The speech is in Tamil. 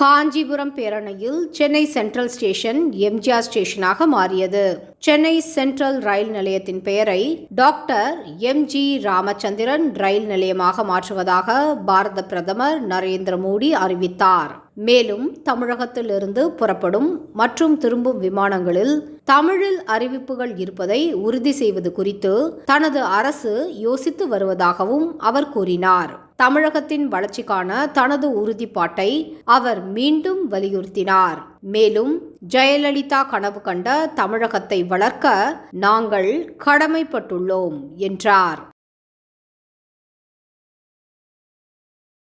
காஞ்சிபுரம் பேரணையில் சென்னை சென்ட்ரல் ஸ்டேஷன் எம்ஜிஆர் ஸ்டேஷனாக மாறியது. சென்னை சென்ட்ரல் ரயில் நிலையத்தின் பெயரை டாக்டர் எம்ஜி ராமச்சந்திரன் ரயில் நிலையமாக மாற்றுவதாக பாரத பிரதமர் நரேந்திர மோடி அறிவித்தார். மேலும் தமிழகத்திலிருந்து புறப்படும் மற்றும் திரும்பும் விமானங்களில் தமிழில் அறிவிப்புகள் இருப்பதை உறுதி செய்வது குறித்து தனது அரசு யோசித்து வருவதாகவும் அவர் கூறினார். தமிழகத்தின் வளர்ச்சிக்கான தனது உறுதிப்பாட்டை அவர் மீண்டும் வலியுறுத்தினார். மேலும் ஜெயலலிதா கனவு கண்ட தமிழகத்தை வளர்க்க நாங்கள் கடமைப்பட்டுள்ளோம் என்றார்.